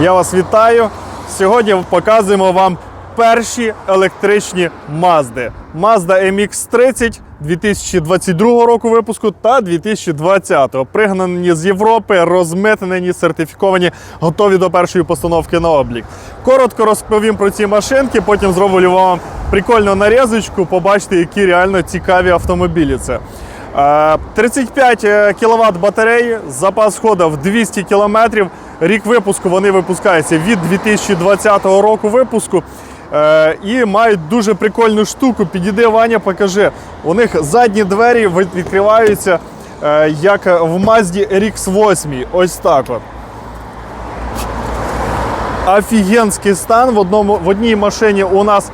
Я вас вітаю. Сьогодні показуємо вам перші електричні Мазди. Mazda MX-30 2022 року випуску та 2020. Пригнані з Європи, розмитнені, сертифіковані, готові до першої постановки на облік. Коротко розповім про ці машинки, потім зроблю вам прикольну нарізочку, побачите, які реально цікаві автомобілі це. Е, 35 кВт батареї, запас ходу в 200 км. Рік випуску вони випускаються від 2020 року випуску. Е, І мають дуже прикольну штуку. Підійди, Ваня, покажи. У них задні двері відкриваються е, як в Mazda RX-8. Ось так от. Офігенський стан. В, одному, в одній машині у нас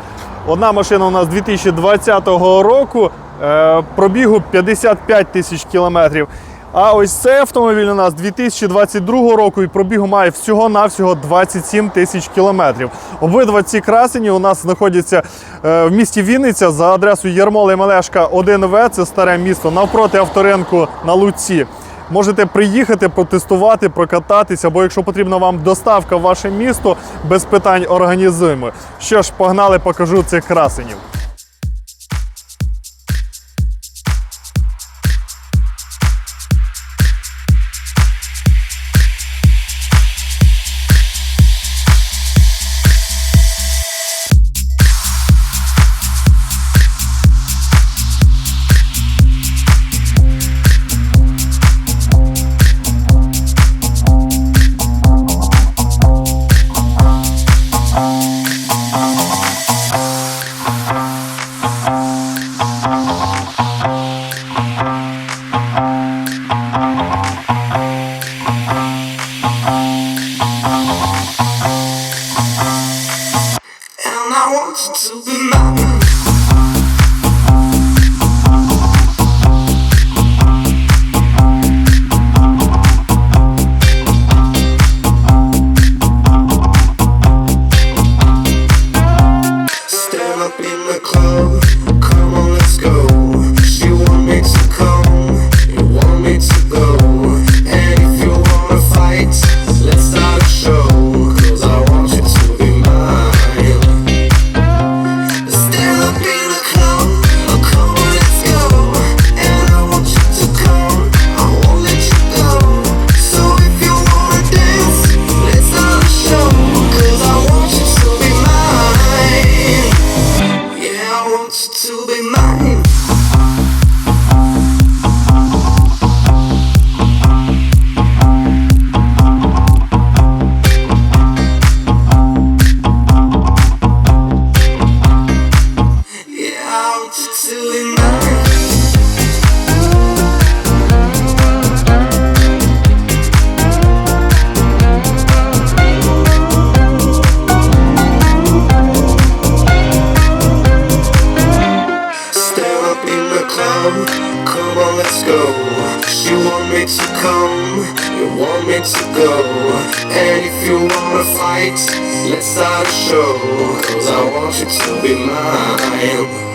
одна машина у нас 2020 року, е, пробігу 55 тисяч кілометрів. А ось цей автомобіль у нас 2022 року і пробігу має всього-навсього 27 тисяч кілометрів. Обидва ці красені у нас знаходяться е, в місті Вінниця за адресою Ярмола і Мелешка 1В, це старе місто, навпроти авторинку на Луці. Можете приїхати, протестувати, прокататися, або якщо потрібна вам доставка в ваше місто, без питань організуємо. Що ж, погнали, покажу цих красенів. to the mountain. wants to be mine. She want me to come, you want me to go. And if you wanna fight, let's start a show. Cause I want you to be mine.